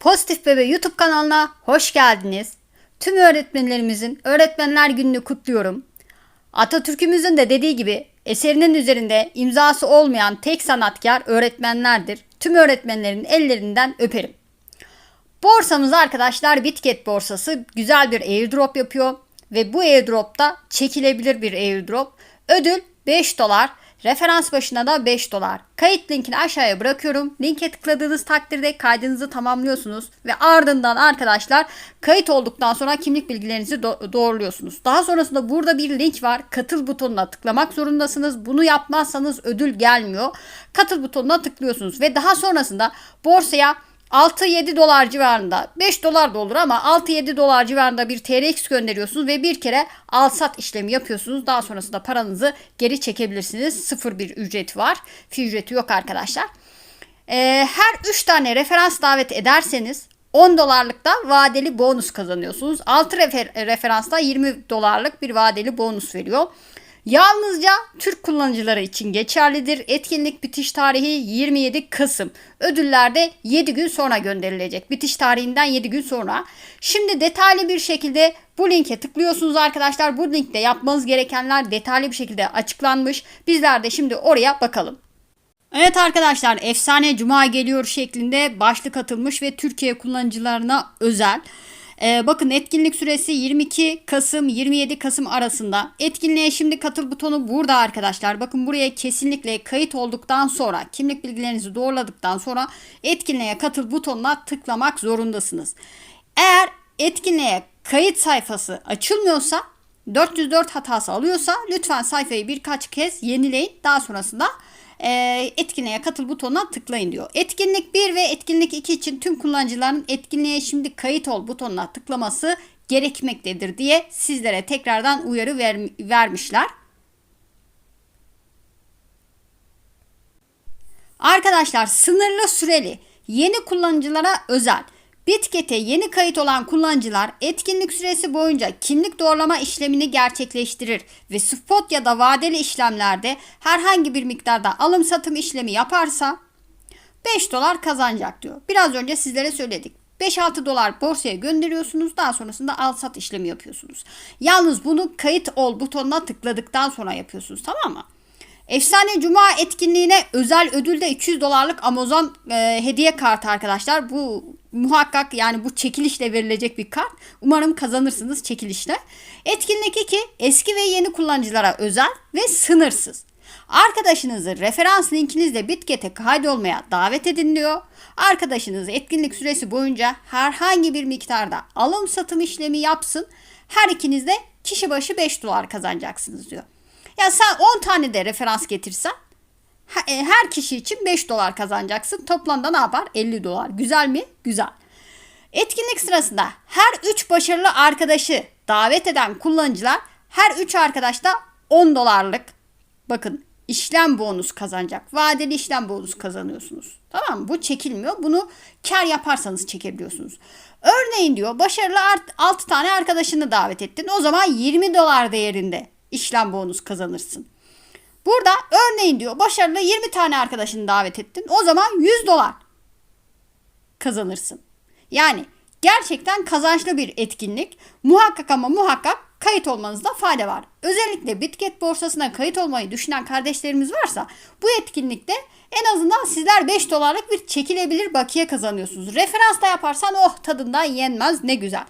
Pozitif Bebe YouTube kanalına hoş geldiniz. Tüm öğretmenlerimizin Öğretmenler Günü'nü kutluyorum. Atatürk'ümüzün de dediği gibi eserinin üzerinde imzası olmayan tek sanatkar öğretmenlerdir. Tüm öğretmenlerin ellerinden öperim. Borsamız arkadaşlar Bitget borsası güzel bir airdrop yapıyor ve bu airdropta çekilebilir bir airdrop. Ödül 5 dolar. Referans başına da 5 dolar. Kayıt linkini aşağıya bırakıyorum. Linke tıkladığınız takdirde kaydınızı tamamlıyorsunuz ve ardından arkadaşlar kayıt olduktan sonra kimlik bilgilerinizi do- doğruluyorsunuz. Daha sonrasında burada bir link var. Katıl butonuna tıklamak zorundasınız. Bunu yapmazsanız ödül gelmiyor. Katıl butonuna tıklıyorsunuz ve daha sonrasında borsaya 6-7 dolar civarında 5 dolar da olur ama 6-7 dolar civarında bir TRX gönderiyorsunuz ve bir kere al sat işlemi yapıyorsunuz. Daha sonrasında paranızı geri çekebilirsiniz. Sıfır bir ücret var. Fi ücreti yok arkadaşlar. Ee, her 3 tane referans davet ederseniz 10 dolarlık da vadeli bonus kazanıyorsunuz. 6 refer- referansta 20 dolarlık bir vadeli bonus veriyor. Yalnızca Türk kullanıcıları için geçerlidir. Etkinlik bitiş tarihi 27 Kasım. Ödüller de 7 gün sonra gönderilecek. Bitiş tarihinden 7 gün sonra. Şimdi detaylı bir şekilde bu linke tıklıyorsunuz arkadaşlar. Bu linkte yapmanız gerekenler detaylı bir şekilde açıklanmış. Bizler de şimdi oraya bakalım. Evet arkadaşlar efsane cuma geliyor şeklinde başlık atılmış ve Türkiye kullanıcılarına özel. Ee, bakın etkinlik süresi 22 Kasım 27 Kasım arasında. Etkinliğe şimdi katıl butonu burada arkadaşlar. Bakın buraya kesinlikle kayıt olduktan sonra kimlik bilgilerinizi doğruladıktan sonra etkinliğe katıl butonuna tıklamak zorundasınız. Eğer etkinliğe kayıt sayfası açılmıyorsa 404 hatası alıyorsa lütfen sayfayı birkaç kez yenileyin. Daha sonrasında e, etkinliğe katıl butonuna tıklayın diyor. Etkinlik 1 ve etkinlik 2 için tüm kullanıcıların etkinliğe şimdi kayıt ol butonuna tıklaması gerekmektedir diye sizlere tekrardan uyarı ver, vermişler. Arkadaşlar sınırlı süreli yeni kullanıcılara özel Bitket'e yeni kayıt olan kullanıcılar etkinlik süresi boyunca kimlik doğrulama işlemini gerçekleştirir ve spot ya da vadeli işlemlerde herhangi bir miktarda alım satım işlemi yaparsa 5 dolar kazanacak diyor. Biraz önce sizlere söyledik. 5-6 dolar borsaya gönderiyorsunuz. Daha sonrasında al sat işlemi yapıyorsunuz. Yalnız bunu kayıt ol butonuna tıkladıktan sonra yapıyorsunuz tamam mı? Efsane Cuma etkinliğine özel ödülde 200 dolarlık Amazon e, hediye kartı arkadaşlar. Bu muhakkak yani bu çekilişle verilecek bir kart. Umarım kazanırsınız çekilişle. Etkinlik 2 eski ve yeni kullanıcılara özel ve sınırsız. Arkadaşınızı referans linkinizle Bitket'e kaydolmaya davet edin diyor. Arkadaşınız etkinlik süresi boyunca herhangi bir miktarda alım satım işlemi yapsın. Her ikiniz de kişi başı 5 dolar kazanacaksınız diyor. Ya sen 10 tane de referans getirsen her kişi için 5 dolar kazanacaksın. Toplamda ne yapar? 50 dolar. Güzel mi? Güzel. Etkinlik sırasında her 3 başarılı arkadaşı davet eden kullanıcılar her 3 arkadaş da 10 dolarlık bakın işlem bonus kazanacak. Vadeli işlem bonus kazanıyorsunuz. Tamam mı? Bu çekilmiyor. Bunu kar yaparsanız çekebiliyorsunuz. Örneğin diyor başarılı 6 tane arkadaşını davet ettin. O zaman 20 dolar değerinde işlem bonus kazanırsın. Burada örneğin diyor başarılı 20 tane arkadaşını davet ettin. O zaman 100 dolar kazanırsın. Yani gerçekten kazançlı bir etkinlik. Muhakkak ama muhakkak kayıt olmanızda fayda var. Özellikle Bitget borsasına kayıt olmayı düşünen kardeşlerimiz varsa bu etkinlikte en azından sizler 5 dolarlık bir çekilebilir bakiye kazanıyorsunuz. Referans da yaparsan oh tadından yenmez ne güzel.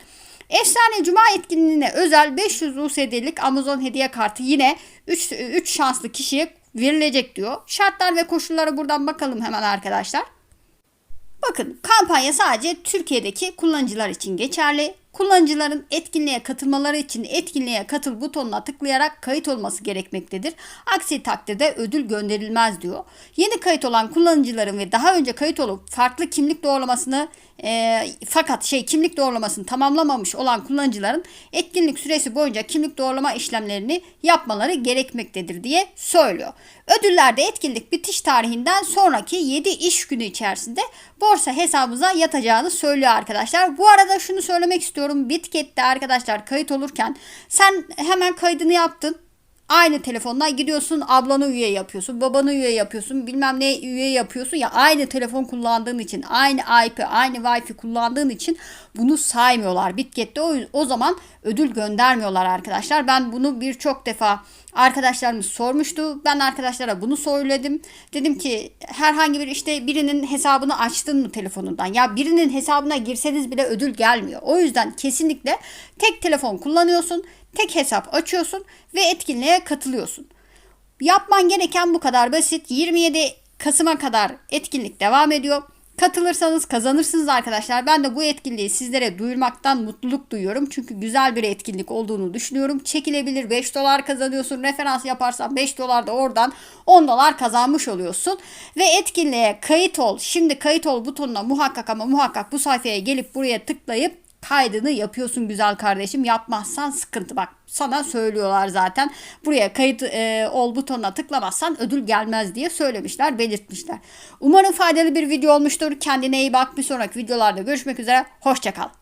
Efsane Cuma etkinliğine özel 500 USD'lik Amazon hediye kartı yine 3, 3 şanslı kişiye verilecek diyor. Şartlar ve koşullara buradan bakalım hemen arkadaşlar. Bakın kampanya sadece Türkiye'deki kullanıcılar için geçerli. Kullanıcıların etkinliğe katılmaları için etkinliğe katıl butonuna tıklayarak kayıt olması gerekmektedir. Aksi takdirde ödül gönderilmez diyor. Yeni kayıt olan kullanıcıların ve daha önce kayıt olup farklı kimlik doğrulamasını e, fakat şey kimlik doğrulamasını tamamlamamış olan kullanıcıların etkinlik süresi boyunca kimlik doğrulama işlemlerini yapmaları gerekmektedir diye söylüyor. Ödüllerde etkinlik bitiş tarihinden sonraki 7 iş günü içerisinde borsa hesabınıza yatacağını söylüyor arkadaşlar. Bu arada şunu söylemek istiyorum. Bitket'te arkadaşlar kayıt olurken sen hemen kaydını yaptın Aynı telefondan gidiyorsun ablanı üye yapıyorsun, babanı üye yapıyorsun, bilmem ne üye yapıyorsun ya aynı telefon kullandığın için, aynı IP, aynı Wi-Fi kullandığın için bunu saymıyorlar. Bitket'te o, o zaman ödül göndermiyorlar arkadaşlar. Ben bunu birçok defa arkadaşlarımız sormuştu. Ben arkadaşlara bunu söyledim. Dedim ki herhangi bir işte birinin hesabını açtın mı telefonundan? Ya birinin hesabına girseniz bile ödül gelmiyor. O yüzden kesinlikle tek telefon kullanıyorsun, tek hesap açıyorsun ve etkinliğe katılıyorsun. Yapman gereken bu kadar basit. 27 Kasım'a kadar etkinlik devam ediyor. Katılırsanız kazanırsınız arkadaşlar. Ben de bu etkinliği sizlere duyurmaktan mutluluk duyuyorum. Çünkü güzel bir etkinlik olduğunu düşünüyorum. Çekilebilir 5 dolar kazanıyorsun. Referans yaparsan 5 dolar da oradan 10 dolar kazanmış oluyorsun. Ve etkinliğe kayıt ol. Şimdi kayıt ol butonuna muhakkak ama muhakkak bu sayfaya gelip buraya tıklayıp kaydını yapıyorsun güzel kardeşim. Yapmazsan sıkıntı bak sana söylüyorlar zaten. Buraya kayıt e, ol butonuna tıklamazsan ödül gelmez diye söylemişler, belirtmişler. Umarım faydalı bir video olmuştur. Kendine iyi bak. Bir sonraki videolarda görüşmek üzere. Hoşçakal.